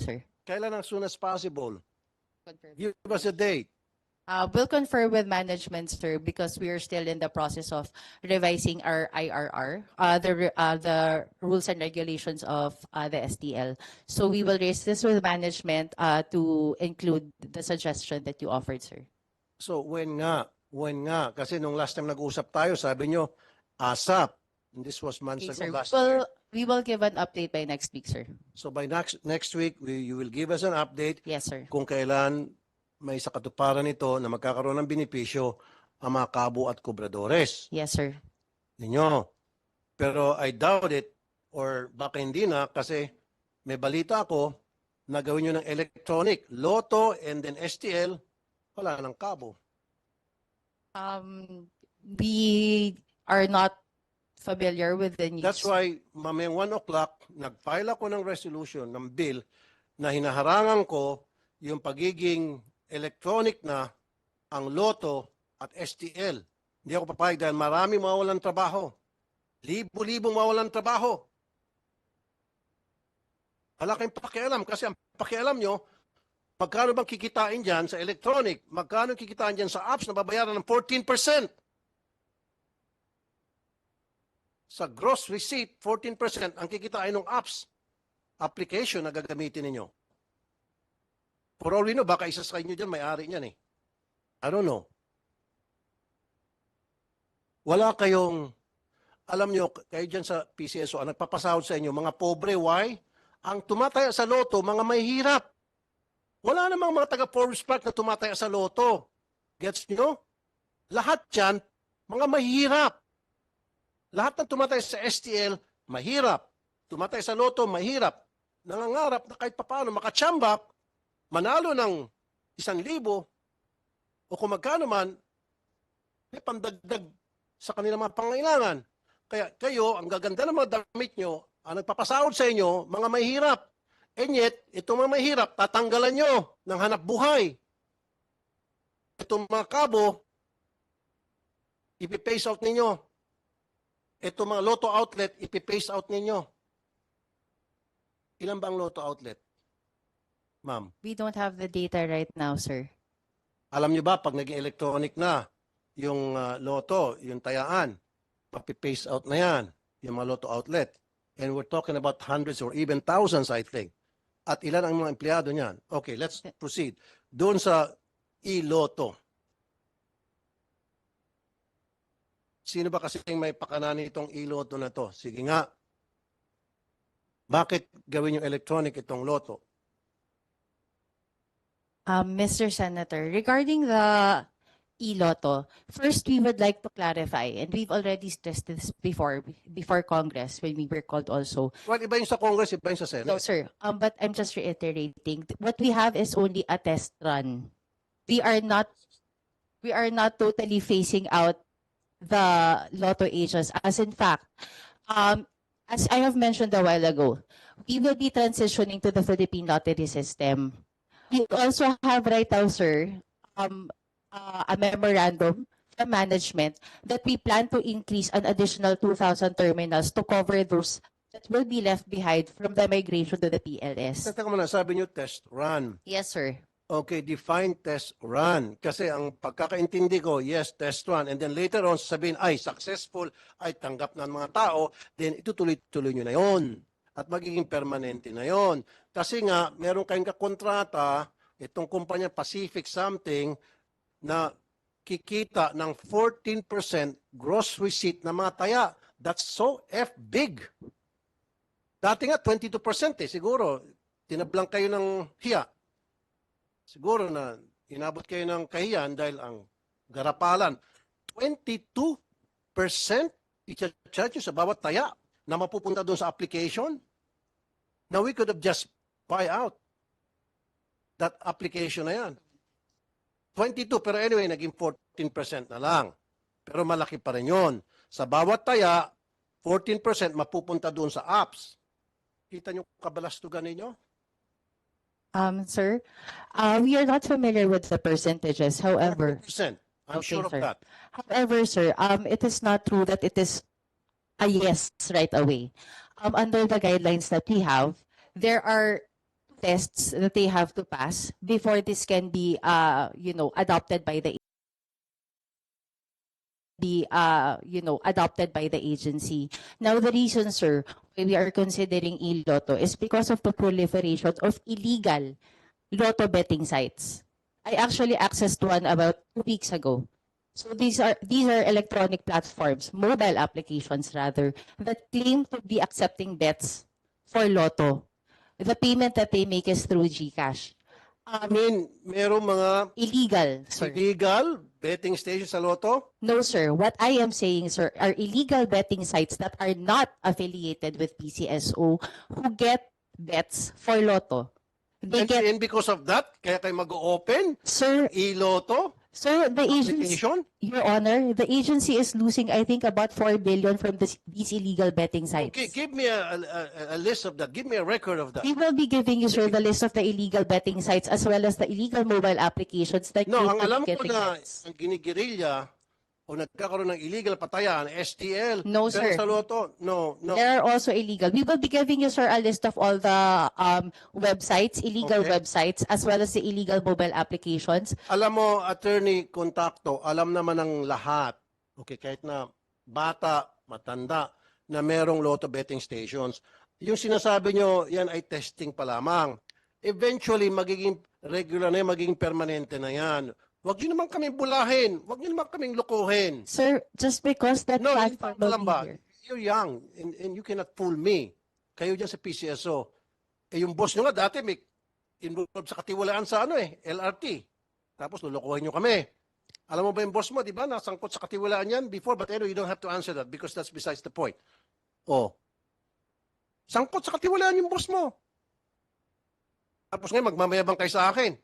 sir. Kailan as soon as possible? Confirm. Give us a date. Uh, we'll confer with management, sir, because we are still in the process of revising our IRR, uh, the, uh, the rules and regulations of, uh, the STL. So we will raise this with management, uh, to include the suggestion that you offered, sir. So when nga, when nga, kasi nung last time nag-usap tayo, sabi nyo, ASAP. And this was months Okay, ago sir. last year. Well, we will give an update by next week, sir. So by next next week, we, you will give us an update Yes, sir. kung kailan may sa katuparan nito na magkakaroon ng benepisyo ang mga kabo at kubradores Yes, sir. ninyo. Pero I doubt it or baka hindi na kasi may balita ako na gawin nyo ng electronic, Lotto and then STL, wala ng kabo. Um, we are not familiar with the needs. That's why mamayang 1 o'clock, nag-file ako ng resolution, ng bill, na hinaharangan ko yung pagiging electronic na ang Lotto at STL. Hindi ako papayag dahil marami mawawalan trabaho. Libo-libong mawawalan trabaho. Wala kayong pakialam kasi ang pakialam nyo, magkano bang kikitain dyan sa electronic? Magkano kikitain dyan sa apps na babayaran ng 14%? Sa gross receipt, 14% ang kikitain ng apps application na gagamitin ninyo. For all we know, baka isa sa inyo dyan, may-ari niyan eh. I don't know. Wala kayong, alam nyo, kayo dyan sa PCSO, ang nagpapasahod sa inyo, mga pobre, why? Ang tumataya sa loto, mga may hirap. Wala namang mga taga Forbes Park na tumataya sa loto. Gets nyo? Lahat dyan, mga mahirap. Lahat ng tumatay sa STL, mahirap. Tumatay sa loto, mahirap. Nangangarap na kahit papaano makachambak, manalo ng isang libo, o kung magkano man, may pandagdag sa kanilang mga pangailangan. Kaya kayo, ang gaganda ng mga damit nyo, ang nagpapasahod sa inyo, mga mahirap. And yet, itong mga mahirap, tatanggalan nyo ng hanap buhay. Itong mga kabo, ipipace out ninyo ito mga lotto outlet, ipipace out ninyo. Ilan ba ang lotto outlet? Ma'am, We don't have the data right now, sir. alam niyo ba pag naging electronic na yung uh, lotto, yung tayaan, papipace out na yan, yung mga lotto outlet. And we're talking about hundreds or even thousands, I think. At ilan ang mga empleyado niyan? Okay, let's proceed. Doon sa e-lotto. Sino ba kasi may pakanan itong e-lotto na to? Sige nga. Bakit gawin yung electronic itong lotto? Um, Mr. Senator, regarding the e-lotto, first we would like to clarify, and we've already stressed this before, before Congress, when we were called also. Well, iba yung sa Congress, iba yung sa Senate. No, sir, um, but I'm just reiterating, what we have is only a test run. We are not, we are not totally phasing out the lotto agents, as in fact, um, as I have mentioned a while ago, we will be transitioning to the Philippine lottery system. We also have right now, sir, um, uh, a memorandum from management that we plan to increase an additional 2,000 terminals to cover those that will be left behind from the migration to the PLS. Teka muna, sabi niyo test run. Yes, sir. Okay, define test run. Kasi ang pagkakaintindi ko, yes, test run. And then later on, sabihin, ay, successful, ay, tanggap na ng mga tao, then itutuloy-tuloy nyo na yon At magiging permanente na yon Kasi nga, meron kayong kakontrata, itong kumpanya Pacific something, na kikita ng 14% gross receipt na mga taya. That's so F big. Dati nga, 22% eh, siguro. Tinablang kayo ng hiya siguro na inabot kayo ng kahiyan dahil ang garapalan, 22% i-charge sa bawat taya na mapupunta doon sa application. Now we could have just buy out that application na yan. 22, pero anyway, naging 14% na lang. Pero malaki pa rin yun. Sa bawat taya, 14% mapupunta doon sa apps. Kita nyo kabalastugan ninyo? Um, sir, uh, we are not familiar with the percentages. However, 14%. I'm Okay, sure of sir. that. However, sir, um, it is not true that it is a yes right away. Um, under the guidelines that we have, there are tests that they have to pass before this can be, uh, you know, adopted by the be, uh, you know, adopted by the agency. Now, the reason, sir, why we are considering e-lotto is because of the proliferation of illegal lotto betting sites. I actually accessed one about two weeks ago. So these are these are electronic platforms, mobile applications rather, that claim to be accepting bets for lotto. The payment that they make is through GCash. I mean, merong mga Illegal, sir. illegal betting stations sa loto? No, sir. What I am saying, sir, are illegal betting sites that are not affiliated with PCSO who get bets for lotto. They And, get, and because of that, kaya kayo mag-open sir, e-loto sir, the agency, application? Your Honor, the agency is losing, I think, about 4 billion from this, these illegal betting sites. Okay, give me a, a, a list of that. Give me a record of that. We will be giving you, sir, the list of the illegal betting sites as well as the illegal mobile applications that No, ang alam ko na ang ginigirilya o nagkakaroon ng illegal patayan, STL. No, pero sir. sa loto, no, no. There are also illegal. We will be giving you, sir, a list of all the um, websites, illegal Okay. websites, as well as the illegal mobile applications. Alam mo, attorney kontakto, alam naman ng lahat. Okay, kahit na bata, matanda, na merong lotto betting stations. Yung sinasabi nyo, yan ay testing pa lamang. Eventually, magiging regular na yan, magiging permanente na yan. Huwag nyo naman kaming bulahin. Huwag nyo naman kaming lukuhin. Sir, just because that No, platform will be ba? here. You're young and, and you cannot fool me. Kayo dyan sa PCSO. Eh yung boss nyo nga dati may involved sa katiwalaan sa ano eh, LRT. Tapos lulukuhin nyo kami. Alam mo ba yung boss mo, di ba? Nasangkot sa katiwalaan yan before. But anyway, you don't have to answer that because that's besides the point. Oh. Sangkot sa katiwalaan yung boss mo. Tapos ngayon, magmamayabang kayo sa akin.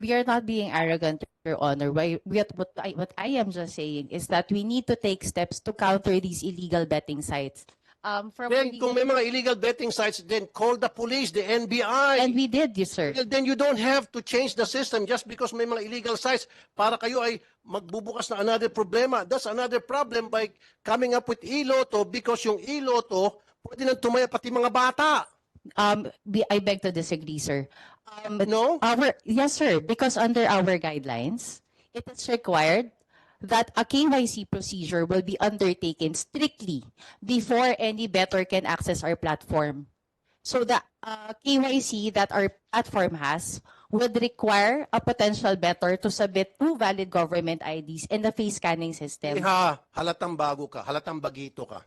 We are not being arrogant, Your Honor. Why, what, what, I, what I am just saying is that we need to take steps to counter these illegal betting sites. Um, from Then, kung may mga illegal betting sites, then call the police, the NBI. and we did, yes, sir. Well, then you don't have to change the system just because may mga illegal sites para kayo ay magbubukas na another problema. That's another problem by coming up with e-lotto because yung e-lotto pwede nang tumaya pati mga bata. Um, we, I beg to disagree, sir. Um, No? Our, yes, sir, because under our guidelines, it is required that a KYC procedure will be undertaken strictly before any better can access our platform. So the uh, KYC that our platform has would require a potential better to submit two valid government IDs and the face scanning system. Iha, halatang bago ka, halatang bagito ka.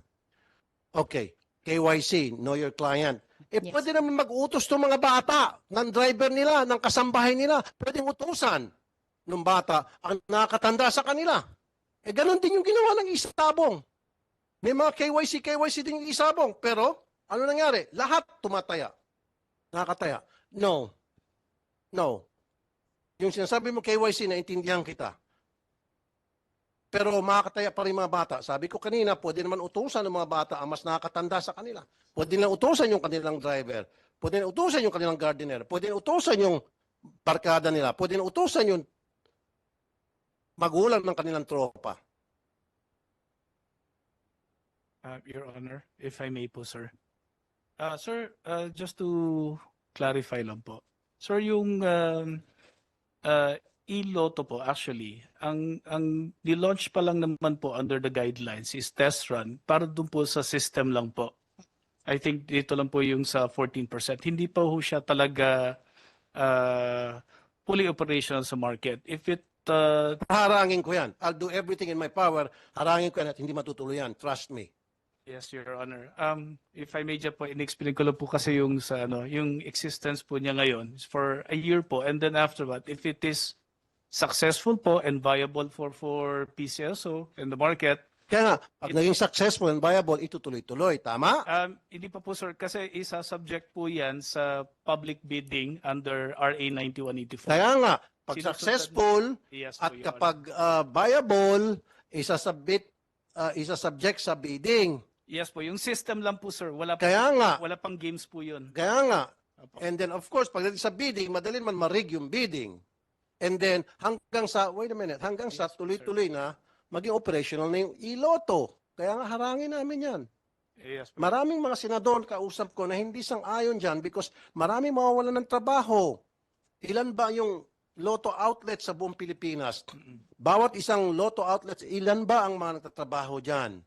Okay, KYC, know your client. Eh, Yes. pwede naman mag-utos ng mga bata, ng driver nila, ng kasambahay nila. Pwedeng utusan ng bata ang nakatanda sa kanila. Eh, ganun din yung ginawa ng isabong. May mga KYC, KYC din yung isabong. Pero, ano nangyari? Lahat tumataya. Nakataya. No. No. Yung sinasabi mo KYC, naintindihan kita. Pero makakataya pa rin mga bata. Sabi ko kanina, pwede naman utusan ng mga bata ang mas nakakatanda sa kanila. Pwede nilang utusan yung kanilang driver. Pwede nilang utusan yung kanilang gardener. Pwede nilang utusan yung barkada nila. Pwede nilang utusan yung magulang ng kanilang tropa. Uh, Your Honor, if I may po, sir. Uh, sir, uh, just to clarify lang po. Sir, yung um, uh, e-lotto po, actually, ang, ang nilaunch pa lang naman po under the guidelines is test run para dun po sa system lang po. I think dito lang po yung sa 14%. Hindi pa ho siya talaga uh, fully operational sa market. If it uh, Harangin ko yan. I'll do everything in my power. Harangin ko yan at hindi matutuloy yan. Trust me. Yes, Your Honor. Um, if I may just po, in-explain ko lang po kasi yung sa ano, yung existence po niya ngayon is for a year po and then after that, if it is successful po and viable for for PCSO in the market, Kaya nga, pag naging successful and viable, itutuloy-tuloy. Tama? um, hindi pa po sir kasi isa subject po yan sa public bidding under RA 9184. Kaya nga, pag Sinusundan- successful, Yes At po, Your Honor. kapag uh, viable, isasubmit, uh, isasubject sa bidding. Yes po, yung system lang po sir, wala pa Kaya nga, wala pang games po 'yun. kaya nga. Opo. And then of course, pagdating sa bidding, madali man marig yung bidding. And then hanggang sa, wait a minute, hanggang sa tuloy-tuloy na, maging operational na yung iloto. Kaya nga harangin namin yan. Yes, po. Maraming mga senador kausap ko na hindi sang-ayon dyan because maraming mawawalan ng trabaho. Ilan ba yung lotto outlet sa buong Pilipinas? Bawat isang lotto outlet, ilan ba ang mga nagtatrabaho dyan?